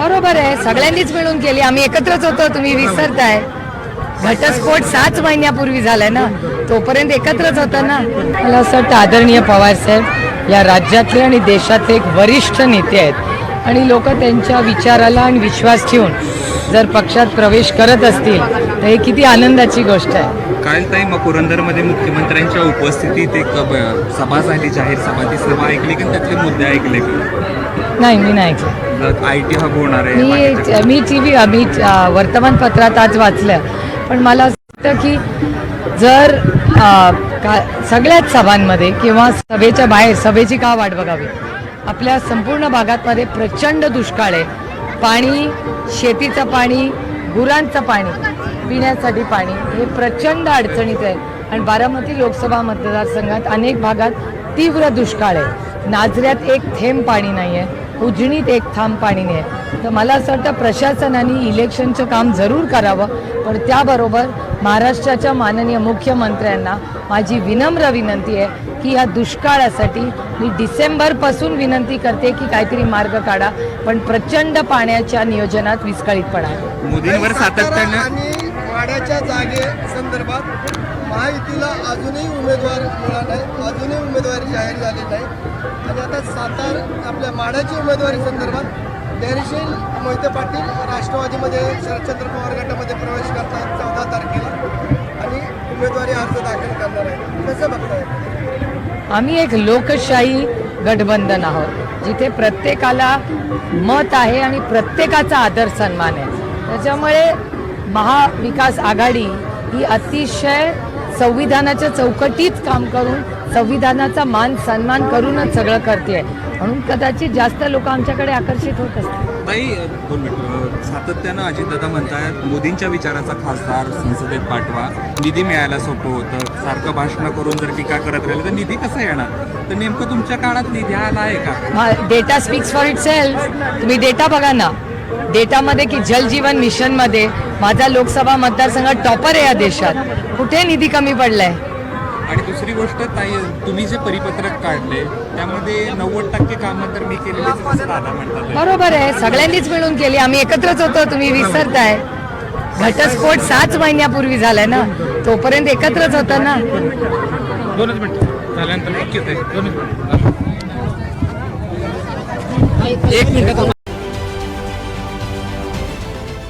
बरोबर आहे. सगळ्यांनीच मिळून केली. आम्ही एकत्रच होतो. तुम्ही विसरताय. घटस्फोट सात महिन्यापूर्वी झालाय ना? तोपर्यंत एकत्रच होता ना? मला असं वाटतं आदरणीय पवार साहेब या राज्यातले आणि देशातले एक वरिष्ठ नेते आहेत. आणि लोक त्यांच्या विचाराला आणि विश्वास ठेवून जर पक्षात प्रवेश करत असतील तर हे किती आनंदाची गोष्ट आहे. काल ताई मग पुरंदरमध्ये मुख्यमंत्र्यांच्या उपस्थितीत एक ब- सभा झाली जाहीर सभा. ती सभा ऐकली की? त्यातले मुद्दे ऐकले की? नाही मी नाही ऐकलं. आय टी हब होणार आहे. बाकीच्या- मी मी टी व्ही मी अ, वर्तमानपत्रात आज वाचलं. पण मला असं वाटतं की जर अ, का सगळ्याच सभांमध्ये किंवा सभेच्या बाहेर सभेची का वाट बघावी? आपल्या संपूर्ण भागातमध्ये प्रचंड दुष्काळ आहे. पाणी शेतीचं पाणी गुरांचं पाणी. पिण्यासाठी पाणी हे प्रचंड अडचणीत आहे. आणि बारामती लोकसभा मतदारसंघात अनेक भागात तीव्र दुष्काळ आहे. नाझऱ्यात एक थेंब पाणी नाही आहे उजणीत एक थांब पाणी नाही आहे तर मला असं वाटतं प्रशासनाने इलेक्शनचं काम जरूर करावं पण त्याबरोबर महाराष्ट्राच्या माननीय मुख्यमंत्र्यांना माझी विनम्र विनंती आहे की ह्या दुष्काळासाठी मी डिसेंबरपासून विनंती करते की काहीतरी मार्ग काढा पण प्रचंड पाण्याच्या नियोजनात विस्कळीतपणा आहे. मोदींवर सातत्यानं माड्याच्या वाड्याच्या जागे संदर्भात महायुतीला अजूनही उमेदवार मिळाला नाही अजूनही उमेदवारी जाहीर झाली नाही. आणि आता सातार आपल्या माड्याची उमेदवारी संदर्भात डॅरिशेन मोहिते पाटील राष्ट्रवादीमध्ये शरदचंद्र पवार गटामध्ये प्रवेश करतात चौदा तारखेला. आणि उमेदवारी अर्ज दाखल करणार आहे कसं बघताय? आम्ही एक लोकशाही गठबंधन आहोत जिथे प्रत्येकाला मत आहे आणि प्रत्येकाचा आदर सन्मान आहे. त्याच्यामुळे महाविकास आघाडी ही अतिशय संविधानाच्या चौकटीत काम करून संविधानाचा मान सन्मान करूनच सगळं करते म्हणून कदाचित जास्त लोक आमच्याकडे आकर्षित होत असतील. ताई दोन मिनिट. सातत्यानं अजितदादा म्हणतात मोदींच्या विचाराचा खासदार संसदेत पाठवा. निधी मिळायला सोपं होतं. सारखं भाषणं करून जर टीका करत राहिलं तर निधी कसा येणार? तर नेमकं तुमच्या काळात निधी आला आहे का? Data speaks for itself तुम्ही डेटा बघा ना. डेटामध्ये की जल जीवन मिशनमध्ये माझा लोकसभा मतदारसंघ टॉपर आहे या देशात. कुठे निधी कमी पडलाय? आणि दुसरी गोष्ट ताई तुम्ही जे परिपत्रक काढले त्यामध्ये नव्वद टक्के कामं तर मी केलेली बरोबर आहे. सगळ्यांनीच मिळून केली. आम्ही एकत्रच होतो. तुम्ही विसरताय. घटस्फोट सात महिन्यापूर्वी झालाय ना? तोपर्यंत एकत्रच होता ना? दोनच मिनिट. झाल्यानंतर एक मिनिट